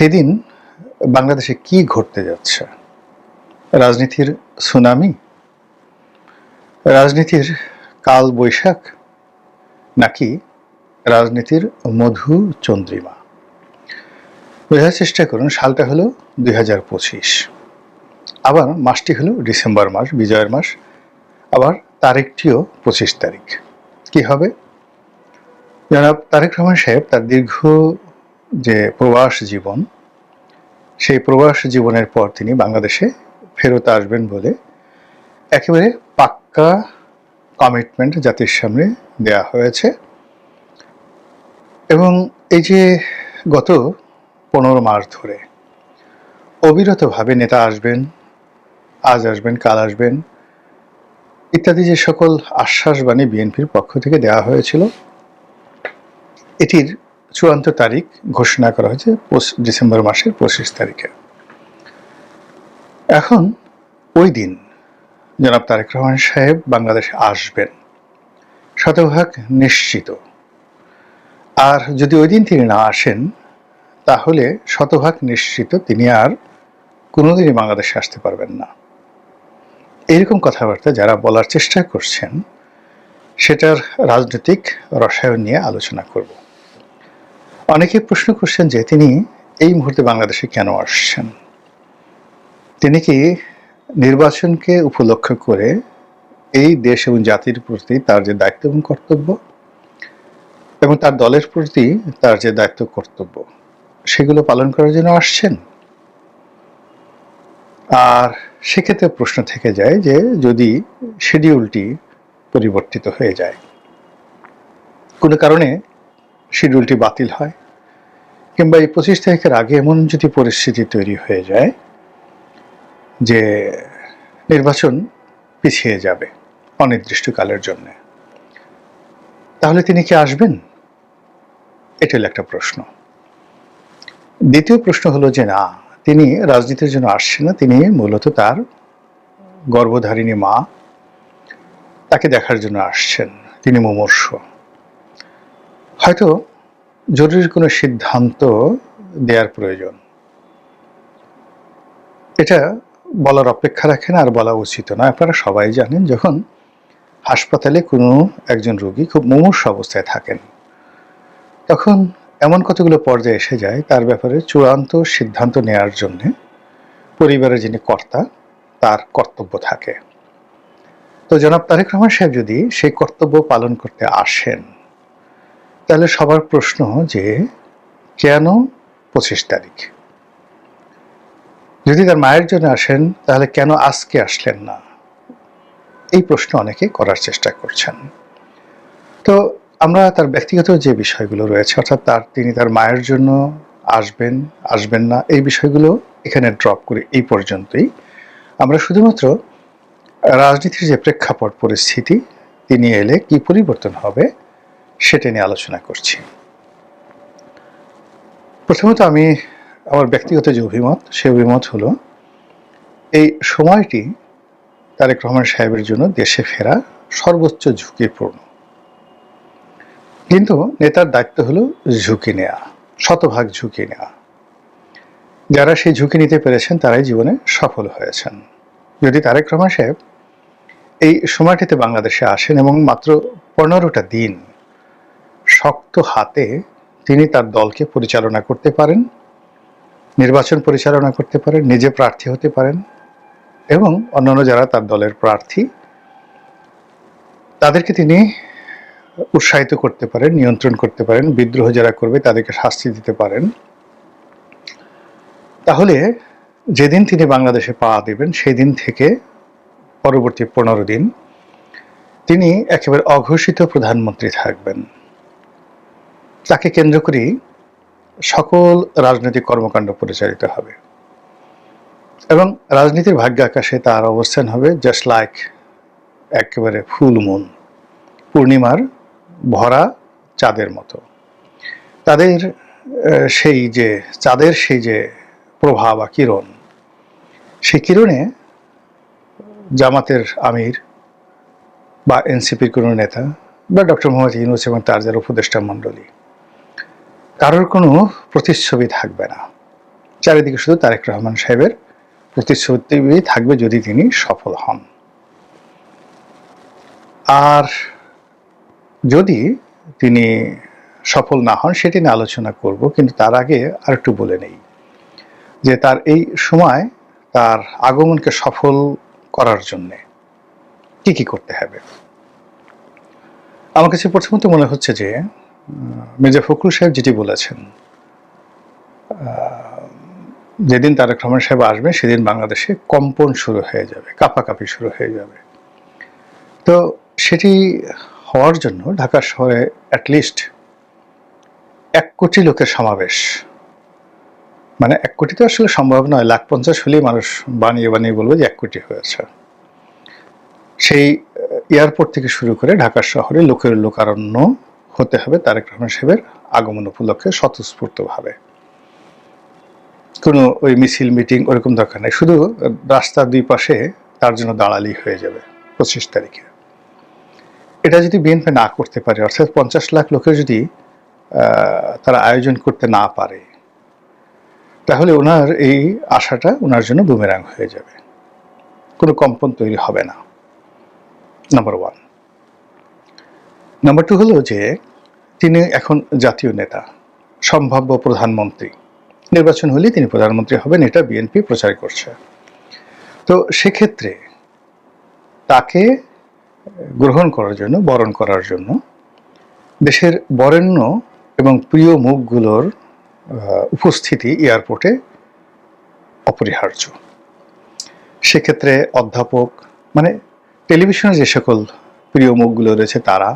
সেদিন বাংলাদেশে কি ঘটতে যাচ্ছে? রাজনীতির সুনামি? রাজনীতির কাল বৈশাখ? নাকি রাজনীতির মধু চন্দ্রিমা? বোঝার চেষ্টা করুন, সালটা হলো দুই হাজার পঁচিশ। আবার মাসটি হলো ডিসেম্বর মাস, বিজয়ের মাস। আবার তারিখটিও পঁচিশ তারিখ। কি হবে? জনাব তারেক রহমান সাহেব তার দীর্ঘ যে প্রবাস জীবন, সেই প্রবাস জীবনের পর তিনি বাংলাদেশে ফেরত আসবেন বলে একেবারে পাক্কা কমিটমেন্ট জাতির সামনে দেয়া হয়েছে। এবং এই যে গত পনেরো মাস ধরে অবিরতভাবে নেতা আসবেন, আজ আসবেন, কাল আসবেন, ইত্যাদি যে সকল আশ্বাসবাণী বিএনপির পক্ষ থেকে দেওয়া হয়েছিল, এটির চূড়ান্ত তারিখ ঘোষণা করা হয়েছে ডিসেম্বর মাসের পঁচিশ তারিখে। এখন ওই দিন জনাব তারেক রহমান সাহেব বাংলাদেশে আসবেন। শতভাগ নিশ্চিত। আর যদি ওই দিন তিনি না আসেন, তাহলে শতভাগ নিশ্চিত তিনি আর কোনোদিনই বাংলাদেশে আসতে পারবেন না। এইরকম কথাবার্তা যারা বলার চেষ্টা করছেন, সেটার রাজনৈতিক রসায়ন নিয়ে আলোচনা করব। অনেকে প্রশ্ন করছেন যে তিনি এই মুহূর্তে বাংলাদেশে কেন আসছেন? তিনি কি নির্বাচনকে উপলক্ষ করে এই দেশ এবং জাতির প্রতি তার যে দায়িত্ব এবং কর্তব্য এবং তার দলের প্রতি তার যে দায়িত্ব কর্তব্য, সেগুলো পালন করার জন্য আসছেন? আর সেক্ষেত্রে প্রশ্ন থেকে যায় যে যদি শিডিউলটি পরিবর্তিত হয়ে যায়, কোনো কারণে শিডিউলটি বাতিল হয়? কিংবা এই পঁচিশ তারিখের আগে এমন যদি পরিস্থিতি তৈরি হয়ে যায় যে নির্বাচন পিছিয়ে যাবে অনির্দিষ্টকালের জন্য, তাহলে তিনি কি আসবেন? এটা হলো একটা প্রশ্ন। দ্বিতীয় প্রশ্ন হলো যে না, তিনি রাজনীতির জন্য আসছেন না, তিনি মূলত তার গর্ভধারিণী মা, তাকে দেখার জন্য আসছেন, তিনি মুমূর্ষ। হয়তো জরুরি কোনো সিদ্ধান্ত দেওয়ার প্রয়োজন। এটা বলার অপেক্ষা রাখেন আর বলা উচিত না আপনারা সবাই জানেন যখন হাসপাতালে কোনো একজন রোগী খুব মুমূর্ষ অবস্থায় থাকেন, তখন এমন কতগুলো পর্যায়ে এসে যায় তার ব্যাপারে চূড়ান্ত সিদ্ধান্ত নেয়ার জন্যে পরিবারের যিনি কর্তা, তার কর্তব্য থাকে। তো জনাব তারেক রহমান সাহেব যদি সেই কর্তব্য পালন করতে আসেন তাহলে সবার প্রশ্ন যে কেন পঁচিশ তারিখ? যদি তার মায়ের জন্য আসেন, তাহলে কেন আজকে আসলেন না? এই প্রশ্ন অনেকে করার চেষ্টা করছেন। তো আমরা তার ব্যক্তিগত যে বিষয়গুলো রয়েছে, অর্থাৎ তার, তিনি তার মায়ের জন্য আসবেন আসবেন না, এই বিষয়গুলো এখানে ড্রপ করি এই পর্যন্তই। আমরা শুধুমাত্র রাজনীতির যে প্রেক্ষাপট, পরিস্থিতি, তিনি এলে কি পরিবর্তন হবে সেটা নিয়ে আলোচনা করছি। প্রথমত আমি আমার ব্যক্তিগত যে অভিমত, সে অভিমত হলো, এই সময়টি তারেক রহমান সাহেবের জন্য দেশে ফেরা সর্বোচ্চ ঝুঁকিপূর্ণ। কিন্তু নেতার দায়িত্ব হলো ঝুঁকি নেওয়া শতভাগ ঝুঁকি নেওয়া যারা সেই ঝুঁকি নিতে পেরেছেন, তারাই জীবনে সফল হয়েছেন। যদি তারেক রহমান সাহেব এই সময়টিতে বাংলাদেশে আসেন এবং মাত্র পনেরোটা দিন শক্ত হাতে তিনি তার দলকে পরিচালনা করতে পারেন, নির্বাচন পরিচালনা করতে পারেন, নিজে প্রার্থী হতে পারেন এবং অন্যান্য যারা তার দলের প্রার্থী, তাদেরকে তিনি উৎসাহিত করতে পারেন, নিয়ন্ত্রণ করতে পারেন, বিদ্রোহ যারা করবে তাদেরকে শাস্তি দিতে পারেন। তাহলে যেদিন তিনি বাংলাদেশে পা দেবেন সেই দিন থেকে পরবর্তী পনেরো দিন তিনি একেবারে অঘোষিত প্রধানমন্ত্রী থাকবেন। তাকে কেন্দ্র করেই সকল রাজনৈতিক কর্মকাণ্ড পরিচালিত হবে। এবং রাজনীতির ভাগ্য আকাশে তার অবস্থান হবে জাস্ট লাইক একেবারে ফুল মুন পূর্ণিমার ভরা চাঁদের মতো। তাদের সেই যে, চাঁদের সেই যে প্রভা বা কিরণ, সেই কিরণে জামাতের আমির বা এনসিপির কোনো নেতা বা ডক্টর মোহাম্মদ ইউনুস এবং তার যারা উপদেষ্টা মণ্ডলী কারোর কোনো প্রতিচ্ছবি থাকবে না। চারিদিকে শুধু তারেক রহমান সাহেবের প্রতিশ্রুতি থাকবে যদি তিনি সফল হন। আর যদি তিনি সফল না হন, সেটি নিয়ে আলোচনা করব, কিন্তু তার আগে আর একটু বলে নেই যে তার এই সময় তার আগমনকে সফল করার জন্যে কি কি করতে হবে। আমার কাছে প্রথমত মনে হচ্ছে যে মির্জা ফখরুল সাহেব যেটি বলেছেন যেদিন তারেক রহমান সাহেব আসবে সেদিন বাংলাদেশে কম্পন শুরু হয়ে যাবে, কাঁপাকাঁপি শুরু হয়ে যাবে। তো সেটি হওয়ার জন্য ঢাকা শহরে অ্যাটলিস্ট এক কোটি লোকের সমাবেশ মানে এক কোটি তো আসলে সম্ভব নয়, লাখ পঞ্চাশ হলেই মানুষ বানিয়ে বানিয়ে বলবে যে এক কোটি হয়েছে। সেই এয়ারপোর্ট থেকে শুরু করে ঢাকা শহরে লোকের লোকারণ্য হতে হবে তারেক রহমান সাহেবের আগমন উপলক্ষে স্বতঃস্ফূর্তভাবে। কোনো ওই মিছিল, মিটিং ওরকম দরকার নেই। শুধু রাস্তার দুই পাশে তার জন্য দাঁড়ালি হয়ে যাবে পঁচিশ তারিখে। এটা যদি বিএনপি না করতে পারে, অর্থাৎ পঞ্চাশ লাখ লোকের যদি তারা আয়োজন করতে না পারে, তাহলে ওনার এই আশাটা ওনার জন্য বুমেরাং হয়ে যাবে। কোনো কম্পন তৈরি হবে না। নাম্বার ওয়ান নাম্বার টু হলো যে তিনি এখন জাতীয় নেতা, সম্ভাব্য প্রধানমন্ত্রী। নির্বাচন হলে তিনি প্রধানমন্ত্রী হবেন, এটা বিএনপি প্রচার করছে। তো সেক্ষেত্রে তাকে গ্রহণ করার জন্য, বরণ করার জন্য দেশের বরেণ্য এবং প্রিয় মুখগুলোর উপস্থিতি এয়ারপোর্টে অপরিহার্য। সেক্ষেত্রে অধ্যাপক মানে টেলিভিশনে যে সকল প্রিয় মুখগুলো রয়েছে তারা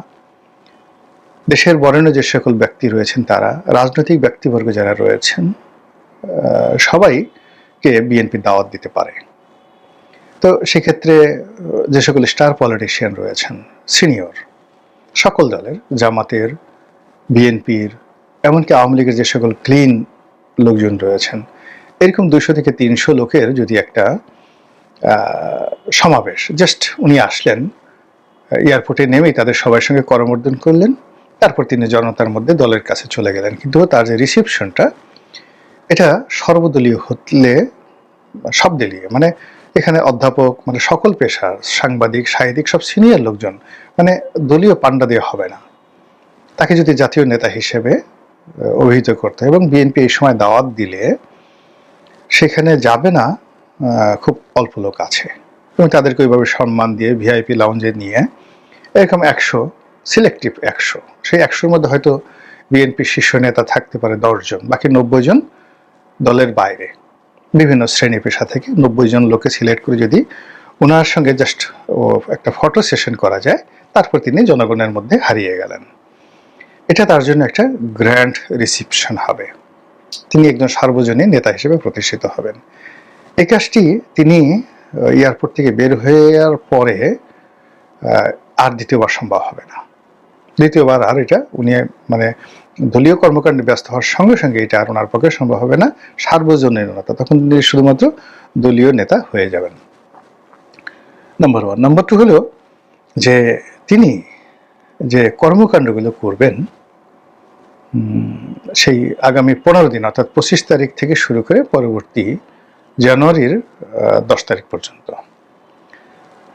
দেশের বরেণ্য যে সকল ব্যক্তি রয়েছেন তারা, রাজনৈতিক ব্যক্তিবর্গ যারা রয়েছেন সবাইকে বিএনপি দাওয়াত দিতে পারে। তো সেক্ষেত্রে যে সকল স্টার পলিটিশিয়ান রয়েছেন, সিনিয়র, সকল দলের, জামাতের, বিএনপির, এমনকি আওয়ামী লীগের যে সকল ক্লিন লোকজন রয়েছেন, এরকম দুশো থেকে তিনশো লোকের যদি একটা সমাবেশ জাস্ট উনি আসলেন, এয়ারপোর্টে নেমেই তাদের সবার সঙ্গে করমর্দন করলেন তারপর তিনি জনতার মধ্যে দলের কাছে চলে গেলেন। কিন্তু তার যে রিসেপশনটা এটা সর্বদলীয় হলে সব দলীয় মানে এখানে অধ্যাপক মানে সকল পেশার, সাংবাদিক, সাহিত্যিক, সব সিনিয়র লোকজন মানে দলীয় পাণ্ডা দিয়ে হবে না। তাকে যদি জাতীয় নেতা হিসেবে অভিহিত করতে এবং বিএনপি এই সময় দাওয়াত দিলে, সেখানে যাবে না খুব অল্প লোক আছে। এবং তাদেরকে ওইভাবে সম্মান দিয়ে, ভিআইপি লাউঞ্জে নিয়ে, এরকম একশো সিলেক্টিভ একশো। সেই একশোর মধ্যে হয়তো বিএনপি শীর্ষ নেতা থাকতে পারে দশজন, বাকি নব্বই জন দলের বাইরে। বিভিন্ন শ্রেণি পেশা থেকে নব্বই জন লোকে সিলেক্ট করে যদি ওনার সঙ্গে জাস্ট ও, একটা ফটো সেশন করা যায়, তারপর তিনি জনগণের মধ্যে হারিয়ে গেলেন। এটা তার জন্য একটা গ্র্যান্ড রিসিপশন হবে। তিনি একজন সার্বজনীন নেতা হিসেবে প্রতিষ্ঠিত হবেন। এই কাজটি তিনি এয়ারপোর্ট থেকে বের হওয়ার পরে আর দ্বিতীয়বার সম্ভব হবে না। দ্বিতীয়বার আর এটা উনি মানে দলীয় কর্মকাণ্ডে ব্যস্ত হওয়ার সঙ্গে সঙ্গে এটা আর ওনার পক্ষে সম্ভব হবে না সার্বজনীন নেতা তখন তিনি শুধুমাত্র দলীয় নেতা হয়ে যাবেন। নম্বর ওয়ান নাম্বার টু হলো যে তিনি যে কর্মকাণ্ডগুলো করবেন সেই আগামী পনেরো দিন, অর্থাৎ পঁচিশ তারিখ থেকে শুরু করে পরবর্তী জানুয়ারির দশ তারিখ পর্যন্ত।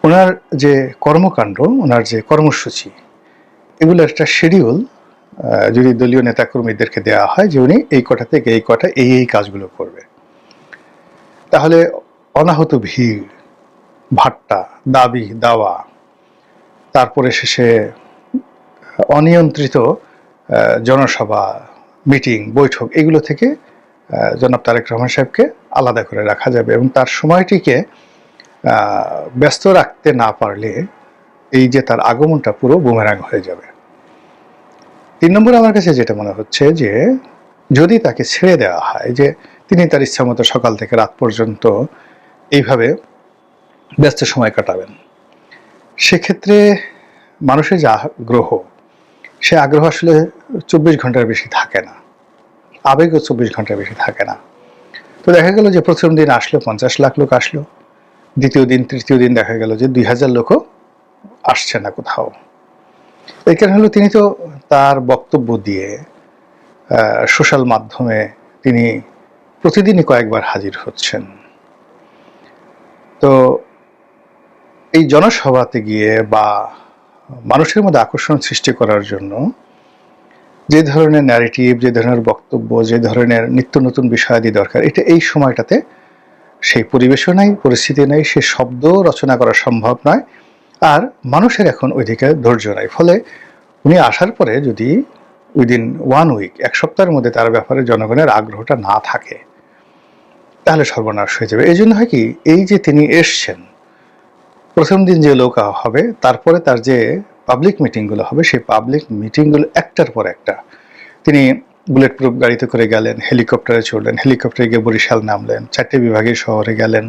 ওনার যে কর্মকাণ্ড, ওনার যে কর্মসূচি এগুলো একটা শিডিউল যদি দলীয় নেতাকর্মীদেরকে দেওয়া হয় যে উনি এই কটা থেকে এই কটা এই এই কাজগুলো করবে। তাহলে অনাহত ভিড়, ভাট্টা, দাবি, দাওয়া, তারপরে শেষে অনিয়ন্ত্রিত জনসভা মিটিং বৈঠক, এগুলো থেকে জনাব তারেক রহমান সাহেবকে আলাদা করে রাখা যাবে এবং তার সময়টিকে ব্যস্ত রাখতে না পারলে এই যে তার আগমনটা পুরো বুমেরাং হয়ে যাবে। তিন নম্বর আমার কাছে যেটা মনে হচ্ছে যে, যদি তাকে ছেড়ে দেওয়া হয় যে, তিনি তার ইচ্ছা মতো সকাল থেকে রাত পর্যন্ত এইভাবে ব্যস্ত সময় কাটাবেন, সেক্ষেত্রে মানুষের যে আগ্রহ, সে আগ্রহ আসলে চব্বিশ ঘণ্টার বেশি থাকে না। আবেগও চব্বিশ ঘণ্টার বেশি থাকে না। তো দেখা গেল যে প্রথম দিন আসলো, পঞ্চাশ লাখ লোক আসলো, দ্বিতীয় দিন, তৃতীয় দিন দেখা গেল যে দুই হাজার লোকও আসছে না কোথাও। এই কারণে হলো তিনি তো তার বক্তব্য দিয়ে সোশ্যাল মাধ্যমে তিনি প্রতিদিনই কয়েকবার হাজির হচ্ছেন। তো এই জনসভাতে গিয়ে বা মানুষের মধ্যে আকর্ষণ সৃষ্টি করার জন্য যে ধরনের ন্যারেটিভ যে ধরনের বক্তব্য, যে ধরনের নিত্য নতুন বিষয়াদি দরকার, এটা এই সময়টাতে সেই পরিবেশও নাই, পরিস্থিতি নেই, সে শব্দ রচনা করা সম্ভব নয়। আর মানুষের এখন ওইদিকে ধৈর্য নাই। ফলে উনি আসার পরে যদি উইদিন ওয়ান উইক এক সপ্তাহের মধ্যে তার ব্যাপারে জনগণের আগ্রহটা না থাকে, তাহলে সর্বনাশ হয়ে যাবে। এই জন্য হয় কি, এই যে তিনি এসছেন, প্রথম দিন যে লোক হবে, তারপরে তার যে পাবলিক মিটিংগুলো হবে, সেই পাবলিক মিটিংগুলো একটার পর একটা তিনি বুলেট প্রুফ গাড়িতে করে গেলেন হেলিকপ্টারে চড়লেন হেলিকপ্টারে গিয়ে বরিশাল নামলেন, চারটে বিভাগের শহরে গেলেন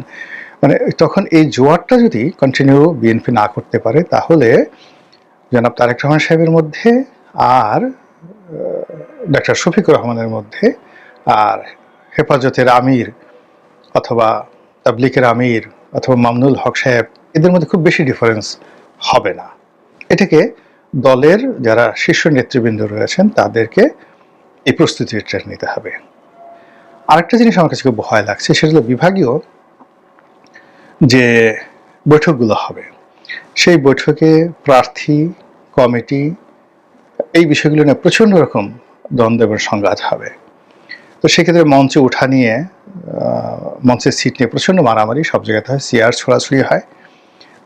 মানে তখন এই জোয়ারটা যদি কন্টিনিউ বিএনপি না করতে পারে, তাহলে জনাব তারেক রহমান সাহেবের মধ্যে আর ডাক্তার শফিকুর রহমানের মধ্যে আর হেফাজতের আমির অথবা তাবলিকের আমির অথবা মামনুল হক সাহেব, এদের মধ্যে খুব বেশি ডিফারেন্স হবে না। এটাকে দলের যারা শীর্ষ নেতৃবৃন্দ রয়েছেন, তাদেরকে এই প্রস্তুতিটা নিতে হবে। আরেকটা জিনিস আমার কাছে খুব ভয় লাগছে, সেটা হলো বিভাগীয় যে বৈঠকগুলো হবে, সেই বৈঠকে প্রার্থী, কমিটি, এই বিষয়গুলো নিয়ে প্রচণ্ড রকম দ্বন্দ্ব এবং সংঘাত হবে। তো সেক্ষেত্রে মঞ্চে উঠা নিয়ে মঞ্চের সিট নিয়ে প্রচণ্ড মারামারি, সব জায়গাতে হয় চেয়ার ছড়াছড়ি হয়।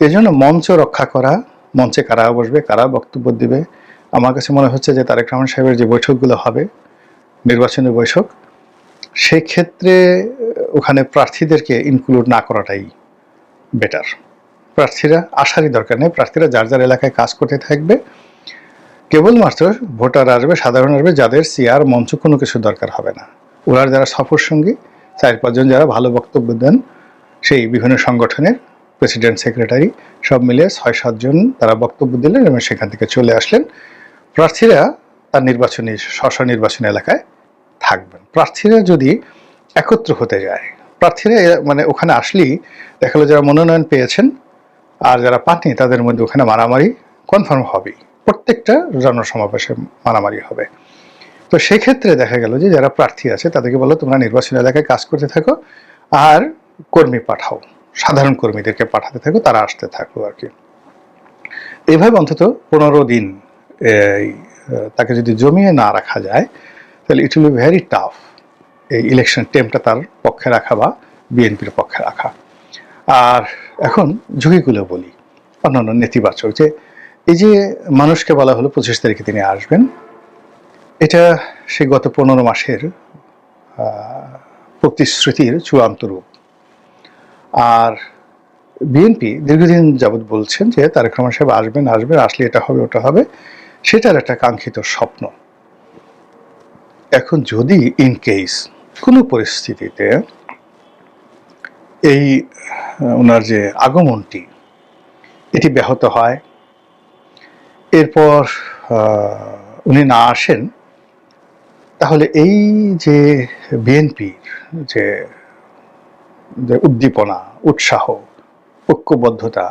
এই জন্য মঞ্চ রক্ষা করা, মঞ্চে কারা বসবে, কারা বক্তব্য দিবে, আমার কাছে মনে হচ্ছে যে তারেক রহমান সাহেবের যে বৈঠকগুলো হবে নির্বাচনের বৈঠক, সেক্ষেত্রে ওখানে প্রার্থীদেরকে ইনক্লুড না করাটাই বেটার। প্রার্থীরা আসারই দরকার নেই। প্রার্থীরা যার যার এলাকায় কাজ করতে থাকবে। কেবলমাত্র ভোটার আসবে, সাধারণ আসবে, যাদের চেয়ার মঞ্চ কোনো কিছু দরকার হবে না। ওনার যারা সফর সঙ্গী চার পাঁচজন যারা ভালো বক্তব্য দেন, সেই বিভিন্ন সংগঠনের প্রেসিডেন্ট, সেক্রেটারি সব মিলে ছয় সাতজন তারা বক্তব্য দিলেন এবং সেখান থেকে চলে আসলেন। প্রার্থীরা তার নির্বাচনী স্ব নির্বাচনী এলাকায় থাকবেন। প্রার্থীরা যদি একত্র হতে যায় প্রার্থীরা মানে ওখানে আসলেই দেখাল যারা মনোনয়ন পেয়েছেন আর যারা পাননি তাদের মধ্যে ওখানে মারামারি কনফার্ম হবেই প্রত্যেকটা জনসমাবেশে মারামারি হবে। তো সেক্ষেত্রে দেখা গেল যে যারা প্রার্থী আছে তাদেরকে বলো তোমরা নির্বাচন এলাকায় কাজ করতে থাকো আর কর্মী পাঠাও। সাধারণ কর্মীদেরকে পাঠাতে থাকো, তারা আসতে থাকো আর কি। এইভাবে অন্তত পনেরো দিন তাকে যদি জমিয়ে না রাখা যায়, তাহলে it will be very tough এই ইলেকশন টেমটা তার পক্ষে রাখা বা বিএনপির পক্ষে রাখা। আর এখন ঝুঁকিগুলো বলি, অন্যান্য নেতিবাচক যে এই যে মানুষকে বলা হলো পঁচিশ তারিখে তিনি আসবেন, এটা সে গত পনেরো মাসের প্রতিশ্রুতির চূড়ান্ত রূপ। আর বিএনপি দীর্ঘদিন যাবৎ বলছেন যে তারেক রহমান সাহেব আসবেন আসবেন, আসলে এটা হবে, ওটা হবে, সেটার একটা কাঙ্ক্ষিত স্বপ্ন। এখন যদি ইন কেস কোনো পরিস্থিতিতে এই ওনার যে আগমনটি, এটি ব্যাহত হয়। এরপর উনি না আসেন, তাহলে এই যে বিএনপির যে উদ্দীপনা, উৎসাহ, ঐক্যবদ্ধতা,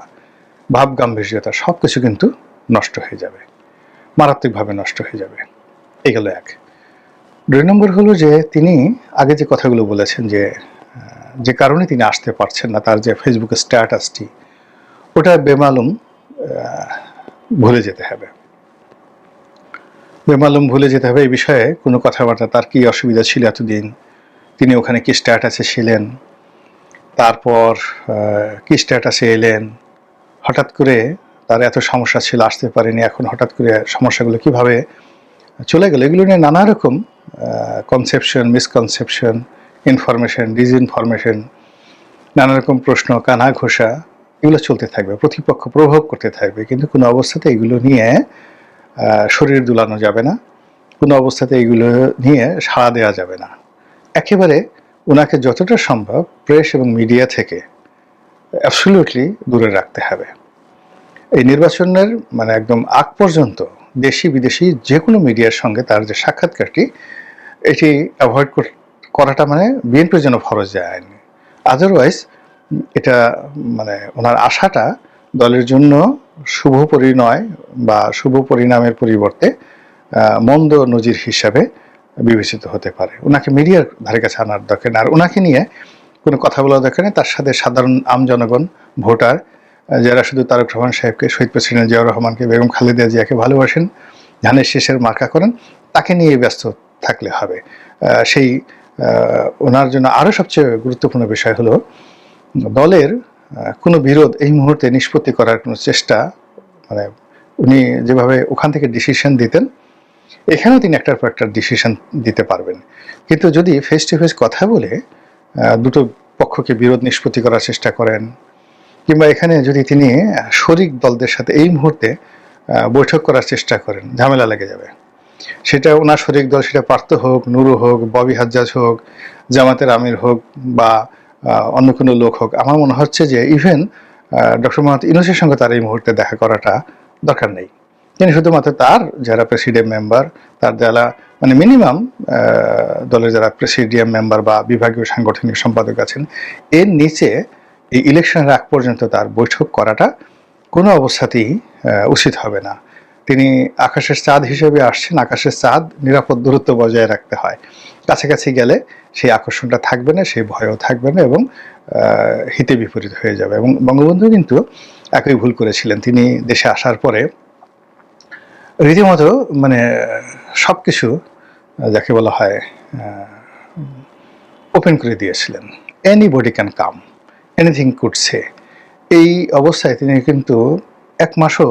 ভাবগাম্ভীর্যতা সব কিছু কিন্তু নষ্ট হয়ে যাবে। মারাত্মকভাবে নষ্ট হয়ে যাবে। এগুলো এক। দুই নম্বর হলো যে তিনি আগে যে কথাগুলো বলেছেন যে যে কারণে তিনি আসতে পারছেন না, তার যে ফেসবুকের স্ট্যাটাসটি ওটা বেমালুম ভুলে যেতে হবে। বেমালুম ভুলে যেতে হবে এই বিষয়ে কোনো কথাবার্তা, তার কি অসুবিধা ছিল এতদিন, তিনি ওখানে কি স্ট্যাটাসে ছিলেন, তারপর কি স্ট্যাটাসে এলেন, হঠাৎ করে তার এত সমস্যা ছিল, আসতে পারেনি, এখন হঠাৎ করে সমস্যাগুলো কীভাবে চলে গেল। এগুলো নিয়ে নানা রকম কনসেপশন মিসকনসেপশন ইনফরমেশন ডিসইনফরমেশন নানা রকম প্রশ্ন, কানা ঘোষা, এগুলো চলতে থাকবে, প্রতিপক্ষ প্রভাব করতে থাকবে। কিন্তু কোনো অবস্থাতে এগুলো নিয়ে শরীর দুলানো যাবে না। কোনো অবস্থাতে এগুলো নিয়ে সাড়া দেওয়া যাবে না। একেবারে ওনাকে যতটা সম্ভব প্রেস এবং মিডিয়া থেকে অ্যাবসলিউটলি দূরে রাখতে হবে। এই নির্বাচনের মানে একদম আগ পর্যন্ত দেশি বিদেশি যে কোনো মিডিয়ার সঙ্গে তার যে সাক্ষাৎকারটি, এটি অ্যাভয়েড করাটা মানে বিএনপির জন্য ফরজ আইনি। আদারওয়াইজ এটা মানে ওনার আশাটা দলের জন্য শুভ পরিণয় বা শুভ পরিণামের পরিবর্তে মন্দ নজির হিসাবে বিবেচিত হতে পারে। ওনাকে মিডিয়ার ধারে কাছে আনার দরকার আর ওনাকে নিয়ে কোনো কথা বলার দরকার নেই। তার সাথে সাধারণ, আম জনগণ, ভোটার যারা শুধু তারক রহমান সাহেবকে, শহীদ প্রেসিডেন্ট জিয়াউর রহমানকে, বেগম খালেদা জিয়াকে ভালোবাসেন, ধানের শেষের মার্কা করেন, তাকে নিয়ে ব্যস্ত থাকলে হবে। সেই ওনার জন্য আরও সবচেয়ে গুরুত্বপূর্ণ বিষয় হলো, দলের কোনো বিরোধ এই মুহূর্তে নিষ্পত্তি করার কোনো চেষ্টা মানে উনি যেভাবে ওখান থেকে ডিসিশন দিতেন, এখানেও তিনি একটার পর একটা ডিসিশন দিতে পারবেন। কিন্তু যদি ফেস টু ফেস কথা বলে দুটো পক্ষকে বিরোধ নিষ্পত্তি করার চেষ্টা করেন কিংবা এখানে যদি তিনি শরিক দলদের সাথে এই মুহূর্তে বৈঠক করার চেষ্টা করেন, ঝামেলা লেগে যাবে। সেটা ওনার শরিক দল, সেটা পার্থ হোক, নুরু হোক, ববি হাজ্জাজ হোক, জামাতের আমির হোক বা অন্য কোনো লোক হোক, আমার মনে হচ্ছে যে ইভেন ডক্টর মোহাম্মদ ইউনুসের সঙ্গে তার এই মুহূর্তে দেখা করাটা দরকার নেই। তিনি শুধুমাত্র তার যারা প্রেসিডিয়াম মেম্বার তার যারা মানে মিনিমাম দলের যারা প্রেসিডিয়াম মেম্বার বা বিভাগীয় সাংগঠনিক সম্পাদক আছেন, এর নিচে এই ইলেকশনের আগ পর্যন্ত তার বৈঠক করাটা কোনো অবস্থাতেই উচিত হবে না। তিনি আকাশের চাঁদ হিসেবে আসছেন। আকাশের চাঁদ নিরাপদ দূরত্ব বজায় রাখতে হয়। কাছাকাছি গেলে সেই আকর্ষণটা থাকবে না, সেই ভয়ও থাকবে না এবং হিতে বিপরীত হয়ে যাবে। এবং বঙ্গবন্ধু কিন্তু একই ভুল করেছিলেন। তিনি দেশে আসার পরে রীতিমতো মানে সব কিছু যাকে বলা হয় ওপেন করে দিয়েছিলেন। Anybody can come anything করছে। এই অবস্থায় তিনি কিন্তু এক মাসও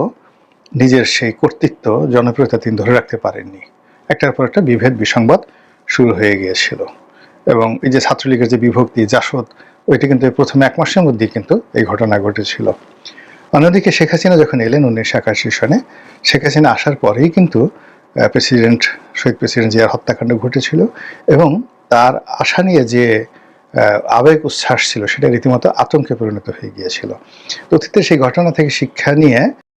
নিজের সেই কর্তৃত্ব, জনপ্রিয়তা তিনি ধরে রাখতে পারেননি। একটার পর একটা বিভেদ, বিসংবাদ শুরু হয়ে গিয়েছিল। এবং এই যে ছাত্রলীগের যে বিভক্তি, জাসদ, ওইটা কিন্তু প্রথম এক মাসের মধ্যেই কিন্তু এই ঘটনা ঘটেছিল। অন্যদিকে শেখ হাসিনা যখন এলেন উনিশশো একাশি সনে, শেখ হাসিনা আসার পরেই কিন্তু প্রেসিডেন্ট, শহীদ প্রেসিডেন্ট জিয়ার হত্যাকাণ্ড ঘটেছিল এবং তার আশা নিয়ে যে আবেগ উচ্ছ্বাস ছিল, সেটা রীতিমতো আতঙ্কে পরিণত হয়ে গিয়েছিল। অতীতের অতীতে সেই ঘটনা থেকে শিক্ষা নিয়ে